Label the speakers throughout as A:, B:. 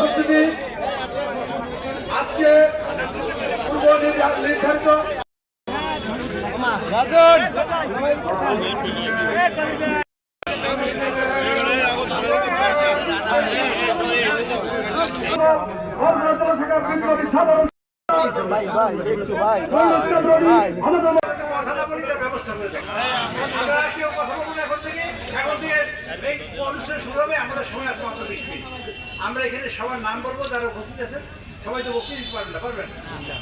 A: উপস্থিতি আজকে পূর্ব নির্ধারিত
B: ভাই ভাই একটু ভাই ভাই
C: ব্যবস্থা করে এখন থেকে এখন থেকে এই অনুষ্ঠান শুরু হবে আমাদের সময় আছে মাত্র বিশ মিনিট আমরা এখানে সবার নাম বলব যারা উপস্থিত আছেন সবাই তো বক্তৃতা দিতে পারবেন না পারবেন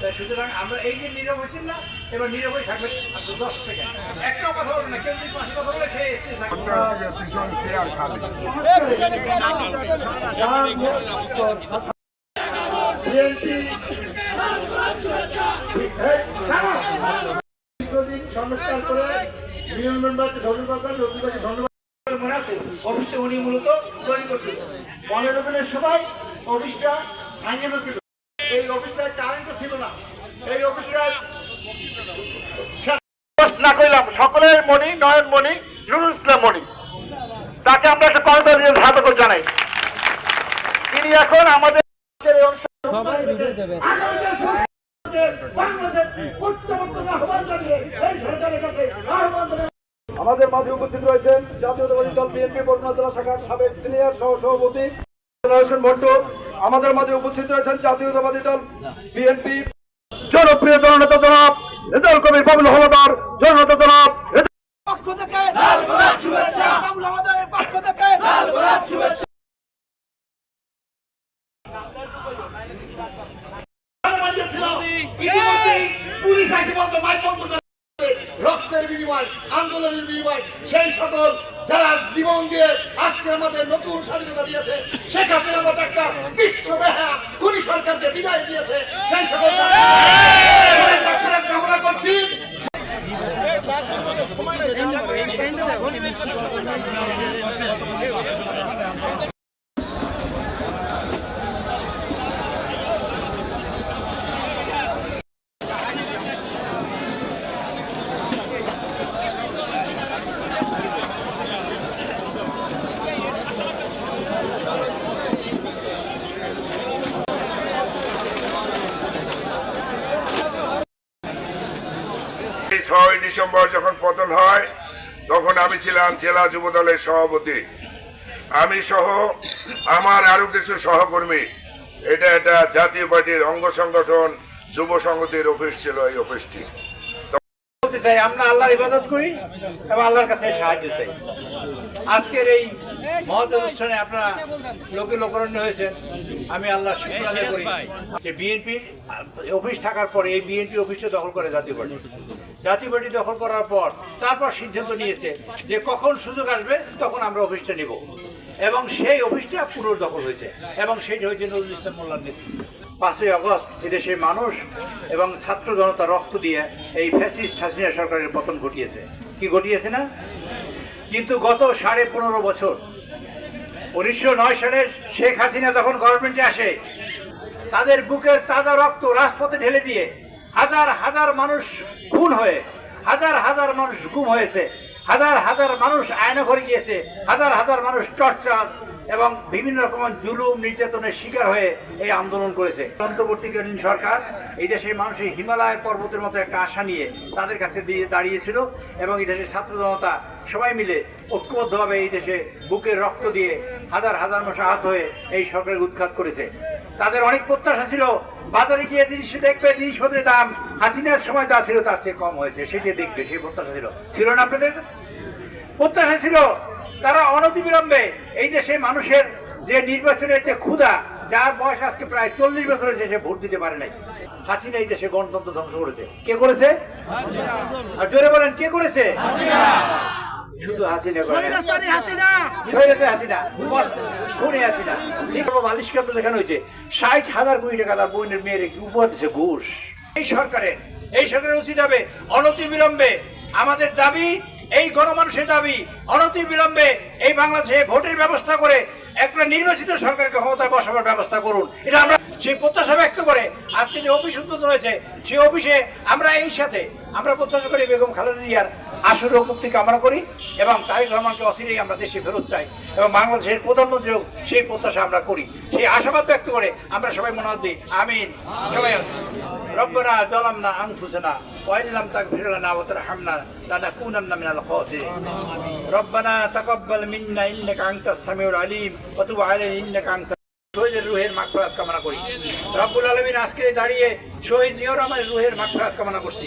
C: তাই সুতরাং আমরা এই যে নীরব হয়েছেন না এবার নীরব হয়ে থাকবেন মাত্র দশ সেকেন্ড একটাও কথা বলবেন না কেউ যদি পাশে কথা বলে সে এসে থাকবে
A: দীর্ঘদিন সংস্কার করে ইউনিয়ন মেম্বারকে ধন্যবাদ রবিবারকে ধন্যবাদ উনি মূলত তৈরি করছিল পনেরো দিনের অফিসটা ভাঙে ছিল এই অফিসটায় কারেন্টও ছিল না। এই অফিসটায় না কইলাম। সকলের মণি নয়ন মণি নুরুল ইসলাম মণি। তাকে আমরা একটা করতাল দিয়ে করে জানাই। তিনি এখন আমাদের এই অনুষ্ঠান আমাদের মাঝে উপস্থিত রয়েছেন জাতীয়তাবাদী দল বিএনপি বর্ণনা জেলা শাখার সাবেক সিনিয়র সহ সভাপতি হোসেন ভট্ট। আমাদের মাঝে উপস্থিত রয়েছেন জাতীয়তাবাদী দল বিএনপি। জনপ্রিয় জননেতা জনাব রেজাল কবির বাবুল হলদার জননেতা জনাব
D: পক্ষ থেকে লাল গোলাপ শুভেচ্ছা। বাবুল আমাদের পক্ষ থেকে লাল গোলাপ শুভেচ্ছা।
A: পুলিশ এসে বলতো মাইক বন্ধ রক্তের বিনিময়, আন্দোলনের বিনিময়, সেই সকল যারা জীবন দিয়ে আজকের আমাদের নতুন স্বাধীনতা দিয়েছে, শেখ হাসিনার মতো একটা বিশ্ব বেহা ধনী সরকারকে বিদায় দিয়েছে, সেই সকল কামনা করছি
E: এই ছয় ডিসেম্বর যখন পতন হয়, তখন আমি ছিলাম জেলা যুব দলের সভাপতি। আমি সহ আমার আরও কিছু সহকর্মী, এটা একটা জাতীয় পার্টির অঙ্গ সংগঠন, যুব সংগতির অফিস ছিল এই অফিসটি।
C: বলতে চাই, আমরা আল্লাহর ইবাদত করি এবং আল্লাহর কাছে সাহায্য চাই। আজকের এই মহৎ অনুষ্ঠানে আপনারা লোকে লোকরণ্য হয়েছেন। আমি আল্লাহ শুক্র আদায় করি যে বিএনপির অফিস থাকার পরে এই বিএনপি অফিসটা দখল করে জাতীয় পার্টি। জাতীয় পার্টি দখল করার পর তারপর সিদ্ধান্ত নিয়েছে যে কখন সুযোগ আসবে তখন আমরা অফিসটা নেব। এবং সেই অফিসটা পুনর্দখল হয়েছে। এবং সেটা হয়েছে নজরুল ইসলাম মোল্লার নেতৃত্বে। পাঁচই আগস্ট এদেশের মানুষ এবং ছাত্র জনতা রক্ত দিয়ে এই ফ্যাসিস্ট হাসিনা সরকারের পতন ঘটিয়েছে। কি ঘটিয়েছে না? কিন্তু গত সাড়ে পনেরো বছর উনিশশো নয় সালে শেখ হাসিনা যখন গভর্নমেন্টে আসে, তাদের বুকের তাজা রক্ত রাজপথে ঢেলে দিয়ে হাজার হাজার মানুষ খুন হয়ে, হাজার হাজার মানুষ গুম হয়েছে, হাজার হাজার মানুষ আয়না ঘরে গিয়েছে, হাজার হাজার মানুষ টর্চার এবং বিভিন্ন রকমের জুলুম, নির্যাতনের শিকার হয়ে এই আন্দোলন করেছে। অন্তর্বর্তীকালীন সরকার এই দেশের মানুষের হিমালয় পর্বতের মতো একটা আশা নিয়ে তাদের কাছে দিয়ে দাঁড়িয়েছিল এবং এই দেশের ছাত্র জনতা সবাই মিলে ঐক্যবদ্ধভাবে এই দেশে বুকের রক্ত দিয়ে হাজার হাজার মানুষ আহত হয়ে এই সরকারের উৎখাত করেছে। তাদের অনেক প্রত্যাশা ছিল, বাজারে গিয়ে জিনিস দেখবে, জিনিসপত্রের দাম, হাসিনার সময় যা ছিল তার চেয়ে কম হয়েছে সেটি দেখবে, সেই প্রত্যাশা ছিল। ছিল না আপনাদের? প্রত্যাশা ছিল তারা অনতিবিলম্বে এই দেশে মানুষের যে নির্বাচনের যে ক্ষুধা যার বয়স আজকে প্রায় চল্লিশ বছর হয়েছে সে ভোট দিতে পারে নাই। হাসিনা এই দেশে গণতন্ত্র ধ্বংস করেছে। কে করেছে? আর জোরে বলেন কে করেছে? শুধু হাসিনা দেখানো হয়েছে? ষাট হাজার কোটি টাকা তার বোনের মেয়ের উপহার দিচ্ছে ঘুষ। এই সরকারের এই সরকারের উচিত হবে অনতি বিলম্বে আমাদের দাবি এই গণমানুষের দাবি অনতি বিলম্বে এই বাংলাদেশে ভোটের ব্যবস্থা করে একটা নির্বাচিত সরকারকে ক্ষমতায় বসাবার ব্যবস্থা করুন। এটা আমরা সেই প্রত্যাশা ব্যক্ত করে আজকে যে অফিস উদ্বোধন হয়েছে, সেই অফিসে আমরা এই সাথে আমরা প্রত্যাশা করি বেগম খালেদা জিয়ার আসল মুক্তি কামনা করি এবং তারেক রহমানকে অচিরেই আমরা দেশে ফেরত চাই এবং বাংলাদেশের প্রধানমন্ত্রীও সেই প্রত্যাশা আমরা করি। সেই আশাবাদ ব্যক্ত করে আমরা সবাই মনে দিই। আমিন। সবাই রব্বনা জলামনা আনফুসনা। তাগফির লানা ওয়া তারহামনা লানাকুনান্না মিনাল খাসিরিন রব্বানা তাকাব্বাল মিন্না ইন্নাকা আনতাস সামিউল আলিম ওয়া তুব আলাইনা ইন্নাকা আনতাস শহীদের রুহের মাগফিরাত কামনা করি রব্বুল আলামিন আজকে দাঁড়িয়ে শহীদ জিয়র আমার রুহের মাগফিরাত কামনা করছি।